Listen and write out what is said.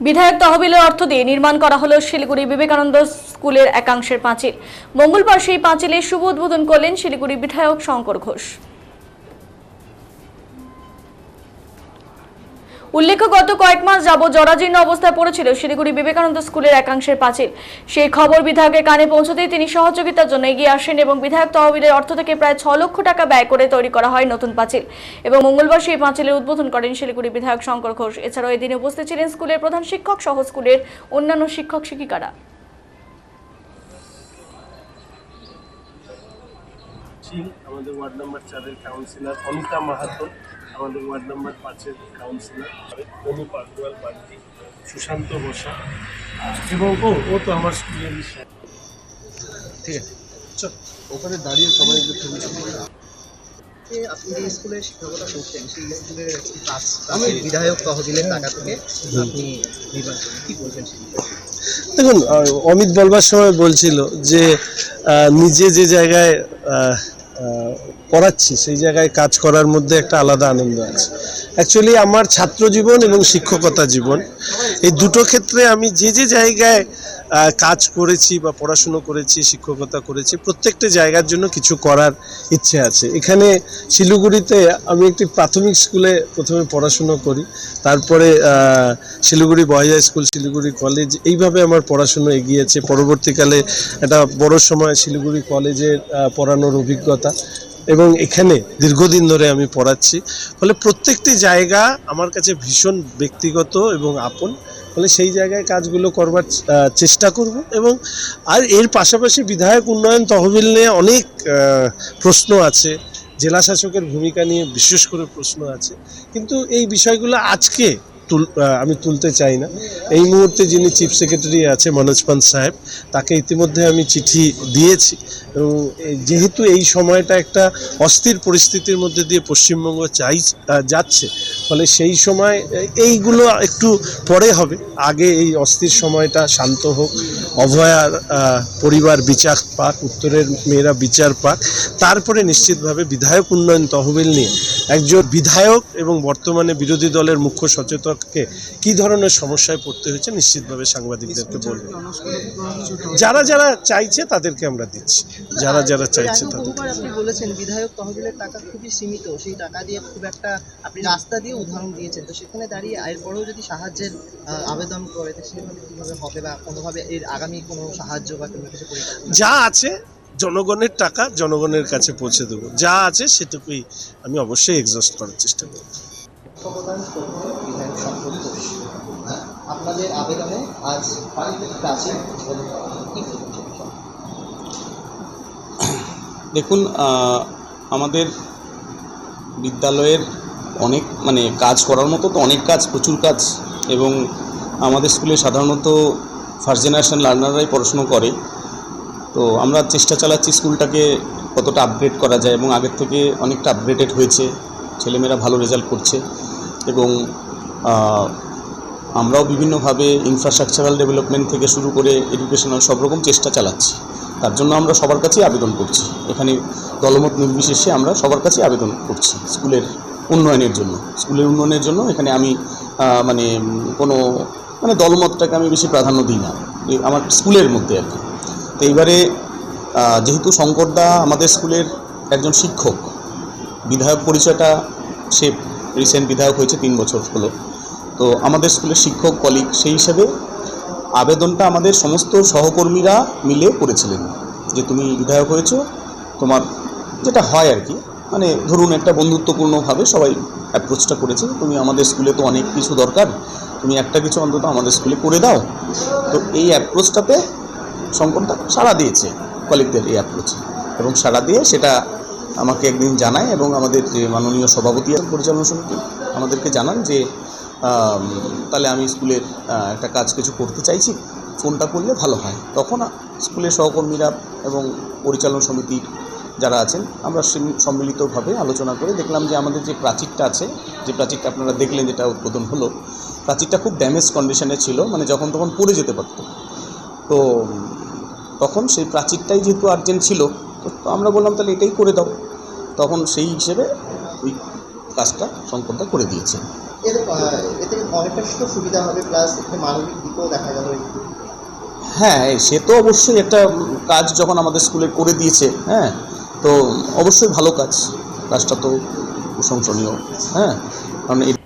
বিধায়ক তহবিলের অর্থ দিয়ে নির্মাণ করা হলো শিলিগুড়ি বিবেকানন্দ স্কুলের একাংশের পাঁচিল। মঙ্গলবার সেই পাঁচিলের শুভ উদ্বোধন করলেন শিলিগুড়ি বিধায়ক শঙ্কর ঘোষ। উল্লেখ্য, গত কয়েক মাস যাব জরাজীর্ণ অবস্থায় পড়েছিল শিলিগুড়ি বিবেকানন্দ স্কুলের একাংশের পাঁচিল। সেই খবর বিধায়কের কানে পৌঁছতেই তিনি সহযোগিতার জন্য এগিয়ে আসেন এবং বিধায়ক তহবিলের অর্থ থেকে প্রায় ছ লক্ষ টাকা ব্যয় করে তৈরি করা হয় নতুন পাঁচিল এবং মঙ্গলবার সেই পাঁচিলের উদ্বোধন করেন শিলিগুড়ি বিধায়ক শঙ্কর ঘোষ। এছাড়াও এদিন উপস্থিত ছিলেন স্কুলের প্রধান শিক্ষক সহ স্কুলের অন্যান্য শিক্ষক শিক্ষিকারা সিং আমাদের ওয়ার্ড নাম্বার চারের কাউন্সিলর অমিতা মাহাতো আমাদের ওয়ার্ড নাম্বার পাঁচের কাউন্সিলর অনু পারদোয়াল পান্ডি সুশান্ত বসা। এবং ও ও তো আমার স্কুলের ঠিক আছে। চল ওখানে দাঁড়িয়ে সবাই একটু ছবি ছবি আপনি যে স্কুলে শিক্ষকতা করছেন সেই স্কুলের একটি কাজ বিধায়ক তহবিলের টাকা থেকে আপনি সেই দেখুন অমিত বলবার সময় বলছিল যে নিজে যে জায়গায় পড়াচ্ছি সেই জায়গায় কাজ করার মধ্যে একটা আলাদা আনন্দ আছে। অ্যাকচুয়ালি আমার ছাত্র জীবন এবং শিক্ষকতা জীবন। এই দুটো ক্ষেত্রে আমি যে যে জায়গায় কাজ করেছি বা পড়াশুনো করেছি, শিক্ষকতা করেছি, প্রত্যেকটা জায়গার জন্য কিছু করার ইচ্ছে আছে। এখানে শিলিগুড়িতে আমি একটি প্রাথমিক স্কুলে প্রথমে পড়াশুনো করি, তারপরে Siliguri boys school, Siliguri college, এইভাবে আমার পড়াশুনো এগিয়েছে। পরবর্তীকালে একটা বড় সময় শিলিগুড়ি কলেজের পড়ানোর অভিজ্ঞতা। এবং এখানে দীর্ঘদিন ধরে আমি পড়াচ্ছি। ফলে প্রত্যেকটি জায়গা আমার কাছে ভীষণ ব্যক্তিগত এবং আপন। ফলে সেই জায়গায় কাজগুলো করবার চেষ্টা করব এবং আর এর পাশাপাশি বিধায়ক উন্নয়ন তহবিল নিয়ে অনেক প্রশ্ন আছে। জেলা শাসকের ভূমিকা নিয়ে বিশেষ করে প্রশ্ন আছে। কিন্তু এই বিষয়গুলো আজকে আমি তুলতে চাই না। এই মুহূর্তে যিনি চিফ সেক্রেটারি আছে মনোজ পান্ত সাহেব, তাকে ইতিমধ্যে আমি চিঠি দিয়েছি এবং যেহেতু এই সময়টা একটা অস্থির পরিস্থিতির মধ্যে দিয়ে পশ্চিমবঙ্গ চাই যাচ্ছে, ফলে সেই সময় এইগুলো একটু পরে হবে। আগে এই অস্থির সময়টা শান্ত হোক অভয়ার পরিবার বিচার পাক, উত্তরের মেয়েরা বিচার পাক, তারপরে নিশ্চিতভাবে বিধায়ক উন্নয়ন তহবিল নিয়ে একজন বিধায়ক এবং বর্তমানে বিরোধী দলের মুখ্য সচেতককে কি ধরনের সমস্যায় পড়তে হয়েছে নিশ্চিতভাবে সাংবাদিকদেরকে বলব। যারা যারা চাইছে তাদেরকে আমরা দিচ্ছি। যারা যারা চাইছে তাদের আপনি বলেছেন বিধায়ক তহবিলের টাকা খুবই সীমিত সেই টাকা দিয়ে খুব একটা আপনি রাস্তা দিয়ে উদাহরণ দিয়েছেন। তো সেখানে দাঁড়িয়ে এরপরেও যদি সাহায্যের আবেদন করে তো সেভাবে কীভাবে হবে বা কোনোভাবে এর আগামী কোনো সাহায্য বা কোনো কিছু যা আছে জনগণের টাকা জনগণের কাছে পৌঁছে দেবো। যা আছে সেটুকুই আমি অবশ্যই এক্সস্ট করার চেষ্টা করব। প্রদান করবেন বিধায়ক শঙ্কর আপনাদের আবেদনে আজ প্রাচীন? দেখুন আমাদের বিদ্যালয়ের অনেক মানে কাজ করার মতো তো অনেক কাজ, প্রচুর কাজ, এবং আমাদের স্কুলে সাধারণত ফার্স্ট জেনারেশন লার্নাররাই পড়াশুনো করে। তো আমরা চেষ্টা চালাচ্ছি স্কুলটাকে কতটা আপগ্রেড করা যায়, এবং আগের থেকে অনেকটা আপগ্রেডেড হয়েছে। ছেলেমেয়েরা ভালো রেজাল্ট করছে। এবং আমরাও বিভিন্নভাবে ইনফ্রাস্ট্রাকচারাল ডেভেলপমেন্ট থেকে শুরু করে এডুকেশনাল সব রকম চেষ্টা চালাচ্ছি। তার জন্য আমরা সবার কাছেই আবেদন করছি। এখানে দলমত নির্বিশেষে আমরা সবার কাছেই আবেদন করছি স্কুলের উন্নয়নের জন্য। স্কুলের উন্নয়নের জন্য এখানে আমি মানে কোনো মানে দলমতটাকে আমি বেশি প্রাধান্য দিই না। আমার স্কুলের মধ্যে আর কি। তো এইবারে যেহেতু শঙ্করদা আমাদের স্কুলের একজন শিক্ষক, বিধায়ক পরিচয়টা সে রিসেন্ট বিধায়ক হয়েছে, তিন বছর হলো। তো আমাদের স্কুলের শিক্ষক, কলিগ সেই হিসেবে আবেদনটা আমাদের সমস্ত সহকর্মীরা মিলে করেছিলেন। যে তুমি বিধায়ক হয়েছো, তোমার যেটা হয় আর কি মানে ধরুন একটা বন্ধুত্বপূর্ণভাবে সবাই অ্যাপ্রোচটা করেছে, তুমি আমাদের স্কুলে তো অনেক কিছু দরকার, তুমি একটা কিছু অন্তত আমাদের স্কুলে করে দাও। তো এই অ্যাপ্রোচটাতে শঙ্করদা সাড়া দিয়েছে কলিগদের এই অ্যাপ্রোচে এবং সাড়া দিয়ে সেটা আমাকে একদিন জানায় এবং আমাদের যে মাননীয় সভাপতি পরিচালনা সমিতি, আমাদেরকে জানান যে তাহলে আমি স্কুলের একটা কাজ কিছু করতে চাইছি, ফোনটা করলে ভালো হয়। তখন স্কুলের সহকর্মীরা এবং পরিচালনা সমিতির যারা আছেন, আমরা সম্মিলিতভাবে আলোচনা করে দেখলাম যে আমাদের যে প্রাচীরটা আছে, যে প্রাচীরটা আপনারা দেখলেন যেটা উদ্বোধন হলো, প্রাচীরটা খুব ড্যামেজ কন্ডিশনে ছিল মানে যখন তখন পড়ে যেতে পারত। তো, তখন সেই প্রাচীরটাই যেহেতু আর্জেন্ট ছিল তো আমরা বললাম তাহলে এটাই করে দাও। তখন সেই হিসেবে ওই কাজটা সম্পদটা করে দিয়েছে। এতে এতে অনেকটা সুবিধা হবে? প্লাস মানবিক দিকও দেখা গেল হ্যাঁ সে তো অবশ্যই একটা কাজ যখন আমাদের স্কুলে করে দিয়েছে হ্যাঁ তো অবশ্যই ভালো কাজ। কাজটা তো প্রশংসনীয় হ্যাঁ কারণ